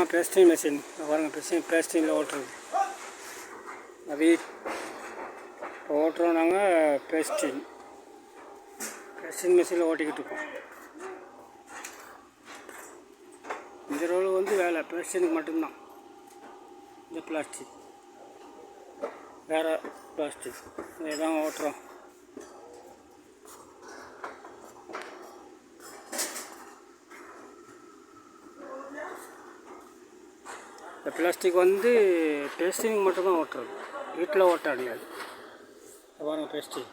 Pasting machine பாருங்கள் pasting பேஸ்டிங்கில் ஓட்டுறது. அது ஓட்டுறோம் நாங்கள் பேஸ்டிங் பேஸ்டிங் மிஷினில் ஓட்டிக்கிட்டு இருக்கோம். இந்த ரோல் வந்து வேலை பேஸ்டிங்க்கு மட்டும்தான். இந்த பிளாஸ்டிக் வேறு பிளாஸ்டிக் இதான் ஓட்டுறோம். இந்த பிளாஸ்டிக் வந்து பேஸ்டிங் மட்டும்தான் ஓட்டுறது. வீட்டில் ஓட்ட அடையாது பாருங்கள் டெஸ்டிங்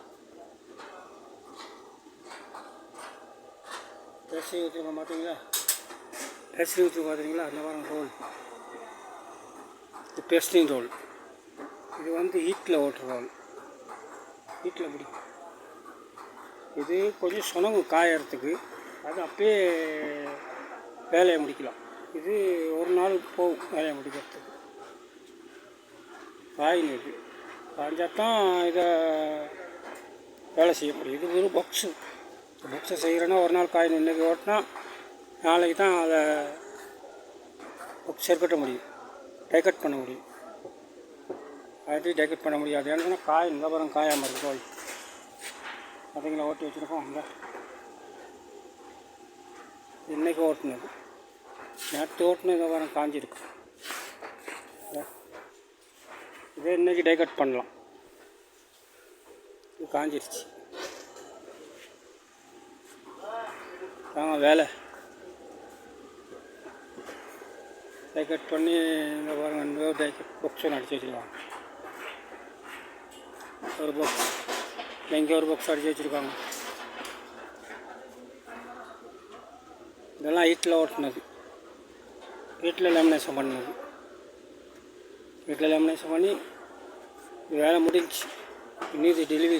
பேஸ்டிங் வச்சுருக்கோம் பார்த்தீங்களா? டெஸ்டிங் வச்சு பார்த்தீங்களா? அந்த பாருங்க ரோல் இது பேஸ்டிங் ரோல் இது வந்து ஹீட்டில் ஓட்டுற ரோல் ஹீட்டில் பிடிக்கும் இது கொஞ்சம் சுணங்கும் காயறதுக்கு. அது அப்பயே வேலையை முடிக்கலாம். இது ஒரு நாள் போகும் வேலையை முடிக்கிறதுக்கு. காயின் இது காய்ஞ்சால் தான் இதை வேலை செய்ய முடியும் இது ஒரு பக்ஸு பக்ஸை செய்கிறேன்னா ஒரு நாள் காயின் இன்றைக்கி ஓட்டினா நாளைக்கு தான் அதை பாக்ஸ் கட்ட முடியும். டைக்கட் பண்ண முடியும். அது டைக்கட் பண்ண முடியாது. ஏன்னு காய் நிலவரம் காயாமல் இருக்கு போய் அதுங்களை ஓட்டி வச்சுருக்கோம். அங்கே இன்றைக்கி ஓட்டுனது. நேற்று ஓட்டுனது வரம் காஞ்சிருக்கு. இதே இன்றைக்கி டைகட் பண்ணலாம். இது காஞ்சிருச்சு. ஆ வேலை. டைகட் பண்ணி இந்த பாருங்க இந்த டைக்கட் ஒன்று அடிச்சு வச்சுருக்காங்க. ஒரு பொக்ஸ் எங்கே ஒரு பொக்ஸ் அடிச்சு வச்சுருக்காங்க. இதெல்லாம் ஹீட்டில் ஓட்டினது. வீட்டில் லேமினேஷன் பண்ணது வீட்டில் லேமினேஷன் பண்ணி வேலை முடிஞ்சு இன்னும் டெலிவரி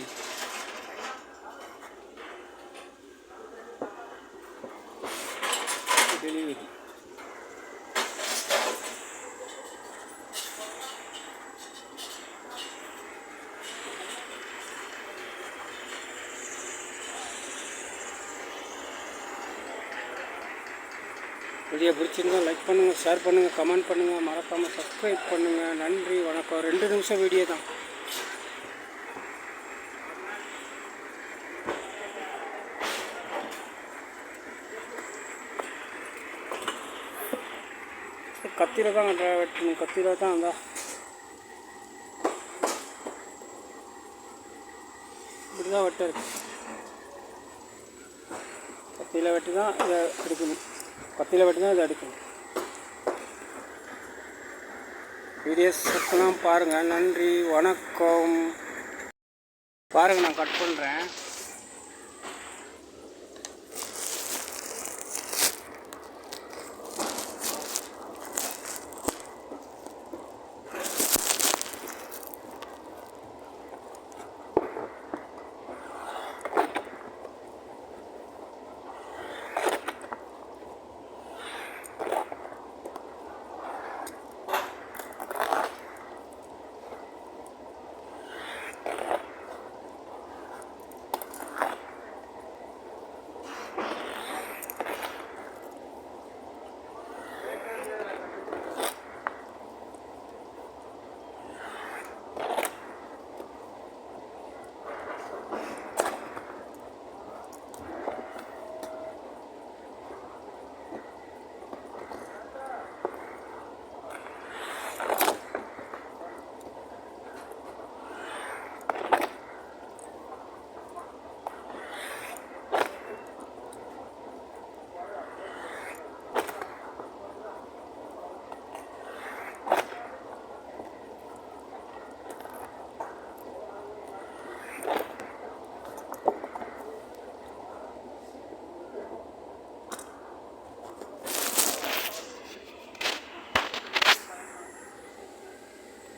வீடியோ பிடிச்சிருந்தா லைக் பண்ணுங்கள் ஷேர் பண்ணுங்கள் கமெண்ட் பண்ணுங்கள் மறக்காமல் சப்ஸ்கிரைப் பண்ணுங்கள் நன்றி வணக்கம். ரெண்டு நிமிஷம் வீடியோ தான். கத்தியில் தான் வெட்டணும் கத்தியில் தான் அந்த இப்படி தான் வெட்ட இருக்கு கத்தியில் வெட்டி தான் இதை எடுக்கணும். கத்தியில் வெட்டி தான் இதை அடிக்கணும் வீடியோஸ் எல்லாம் பாருங்கள் நன்றி. வணக்கம். பாருங்கள் நான் கட் பண்ணுறேன்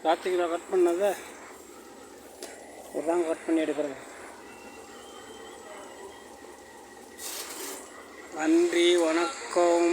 ராத்திரியில் கட் பண்ணதை இதான் கட் பண்ணி எடுக்கிறது. நன்றி வணக்கம்.